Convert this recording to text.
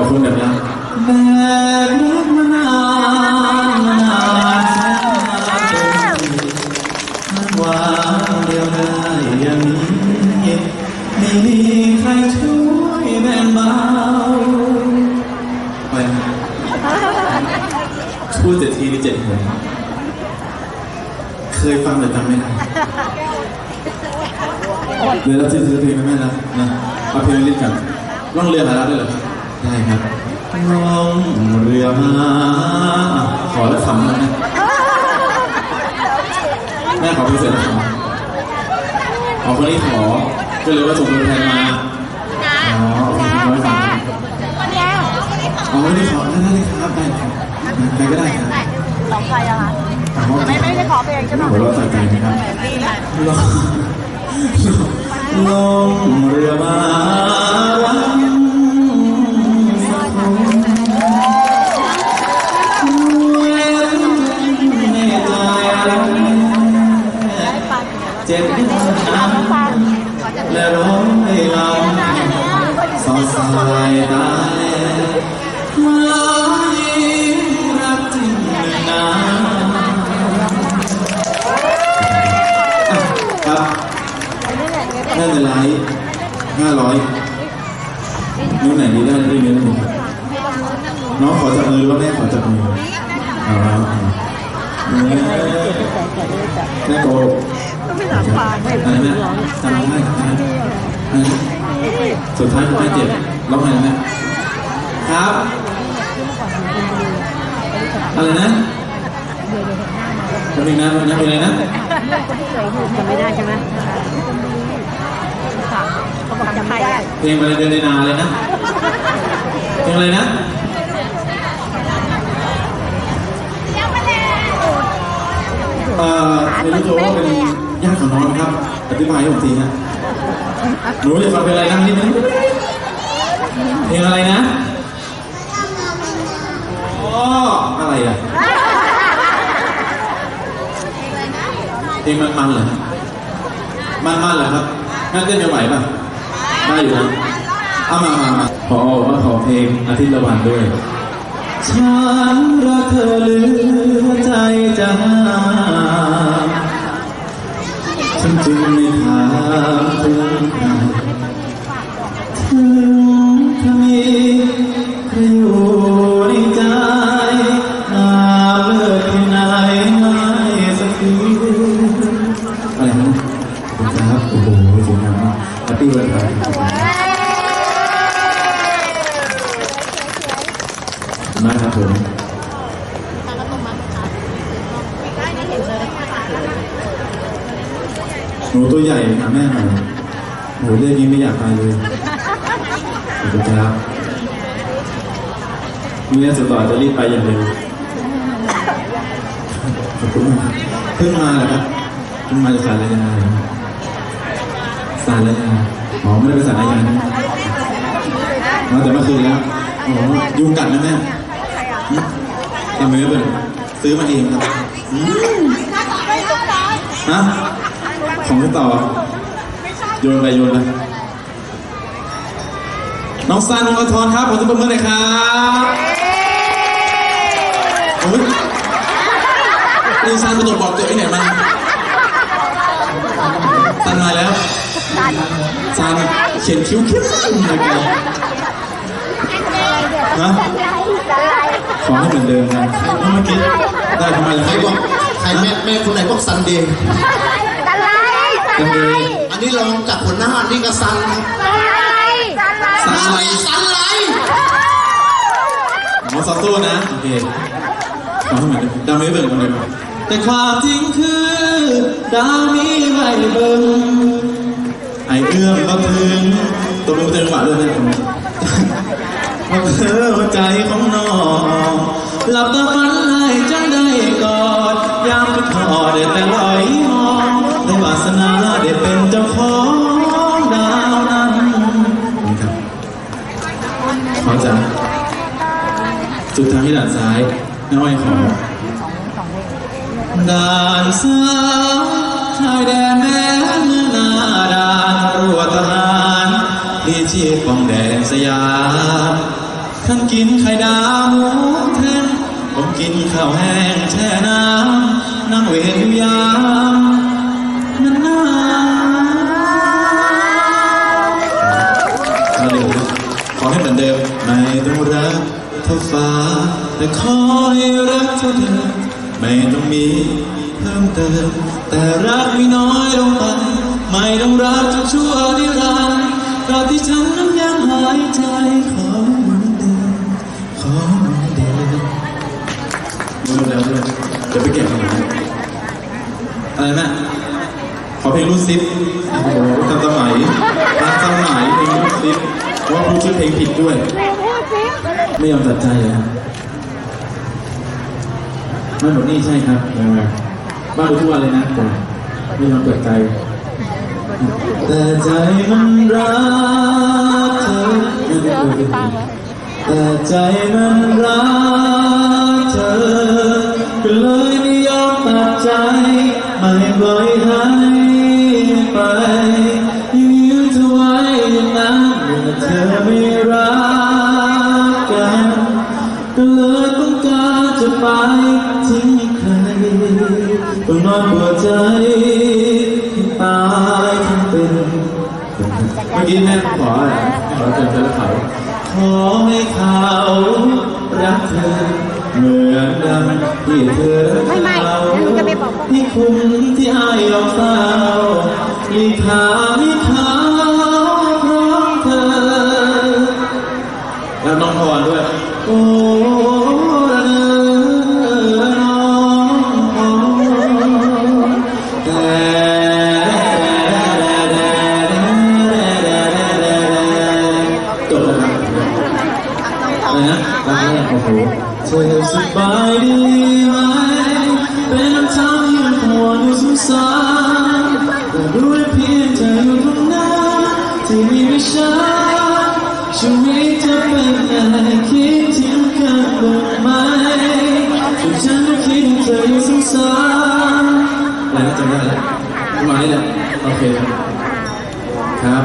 อบคุณแบบนี้แบกรักมานานมานานแสนนานว่าเดียวได้อย่างนี้ไม่มีใครช่วยแบ่งเบาไปพูดเจ็ดทีนี่เจ็ดหัวเคยฟังแต่จำไม่ได้เดี๋ยวเราจะซื้อเพลงไหมแม่นะนะเอาเพลงนี้กันล่องเรือหารับด้วยเหรอครับ ได้ครับล่องเรือมาขอแล้วคำนะแม่แม่ขอพลงเสร็จแล้วคำเอาคนนี้ขอ ก็เลยว่าส่งตัวแทนมาอ๋อโอเคร้อยฟังอ๋อไม่ได้ขอได้ได้ครับได้ครับใครก็ได้ครับของใครอะคะไม่ไม่ได้ขอเพลงใช่ไหมหัวเราใส่ใจนะครับนี่แหละลงลงเรือมา และร้องให้เราสอดสายตามารักจริงนานครับได้เงินไลฟ์ห้าร้อยนิ้วไหนดีได้ด้เงินหนึ่งครับน้องขอจับมือหรือว่าแม่ขอจับมือเอาแล้วแม่โก อะไรนะจำได้จำได้สุดท้ายคุณแม่เจ็บร้องไห้นะแม่ครับอะไรนะเป็นนะเป็นนะเป็นอะไรนะจำไม่ได้ใช่ไหมค่ะเขาบอกจำไม่ได้เพลงอะไรเดินในนาเลยนะเพลงอะไรนะเอ่อไม่รู้ตัวว่าเป็น ญาติของน้องนะครับ อธิบายให้ผมทีนะหนูจะฟังเพลงอะไรนะนิดนึงเพลงอะไรนะอ๋ออะไรอะเพลงมันมันเหรอมันมันเหรอครับงั้นเต้นจะไหวป่ะได้อยู่นะเอามามามาขอว่าขอเพลงอาทิตย์ละวันด้วย ฉันรักเธอเหลือใจจะ มากครับผมหนูตัวใหญ่หาแม่หน่อยหนูเรื่องนี้ไม่อยากไปเลยขอบคุณครับเรื่อสุดต่อจะรีบไปอย่างเร็วขอบคุณมากเพิ่งมาเหรอครับเพิ่งมาจากสารยาสารยาอ๋อไม่ได้ไปสารยานะมาแต่เมื่อคืนแล้วอ๋อยุงกัดนะแม่ ทำไมไม่เป็นซื้อมาเองครับอืมฮะของพี่ต่อโยนไปโยนไปน้องซันน้องกระทอนครับผมจะประเมินเลยครับโอ้ยนี่ซันไปตรวจบอกตัวไอ้ไหนมาซันมาแล้วซันเขียนคิ้วเข้มเลยกันฮะ ขอให้เหมือนเดิมนะเมื่อกี้ได้ทำไมล่ะใครบอกใครแม่แม่คนไหนบอกซันเดย์กันเลยอันนี้ลองจากหัวหน้านี่ก็ซันครับซันอะไรซันไรหมอซอโต้นะโอเคฟังให้เหมือนดาวไม่เบิ่งกันเลยแต่ความจริงคือดาวนี้ไม่เบิ่งไอเอื้อมก็ถึงตัวรู้จังหวะด้วยนะ ผมมาเธอใจของน้องหลับตาฝันให้จังได้กอดยามทุกขอได้แต่ลอยมองได้วาสนาได้เป็นเจ้าของดาวนั้นนี่ครับขอจ้ะสุดทางที่ด่านซ้ายน้อยขอด่านซ้ายชายแดนแม่เนื้อนาดานตำรวทหารที่ชีพของแดนสยาม ท่านกินไข่ดาวหมูแทงผมกินข้าวแห้งแช่น้ำนั่งเวรอยู่ยามนานๆมาเร็วนขอให้เหมือนเดิมไม่ต้องรักเท่าฟ้า แต่ขอให้รักเท่าเดิมไม่ต้องมีเพิ่มเติม แต่รักไม่น้อยลงไปไม่ต้องรักจนชั่วนิรันดร์ตราบที่ฉันนั้นยังหายใจขอ รู้แล้วด้วยเดี๋ยวไปเก็บกันนะอะไรนะขอเพลงรูดซิปโอ้โหทันสมัยทันสมัยเพลงรูดซิปเพราะว่าครูคิดเพลงผิดด้วย ไม่ยอมตัดใจเลยครับไม่หมดนี่ใช่ครับเออบ้านดูทุกวันเลยนะผมไม่ยอมเปิดใจแต่ใจมันรักเธอแต่ใจมันรักเธอ ก็เลยไม่ยอมตัดใจ ไม่ปล่อยให้ไปยังยืนเธอไว้อย่างนั้นเมื่อเธอไม่รักกันก็เลยต้องการจะไปทิ้งใครต้องนอนปวดใจตายทั้งเป็นเมื่อกี้แม่ขออะไรขอเกิดเจอเขาขอให้เขา เหมือนดังที่เธอรักไม่ไม่เขางั้นหนูจะไปบอกพวกที่คุ้มที่อายยอมเศร้าลีทางให้เขาพร้อมเธอ แล้วน้องพรด้วยโอ้ อะไรนะรักแรกโอ้โหเธอสบายดีไหมเป็นคำถาที่มันห่วงอยู่สงสารแต่รู้ได้เพียงเธออยู่ตรงนั้นที่มีไม่ฉันชีวิตจะเป็นอะไงคิดถึงกันบ้างไหมทุกฉันก็คิดถึงเธออยู่สงสารอะไรนะจำได้แล้วประมาณนี้แหละโอเคครับ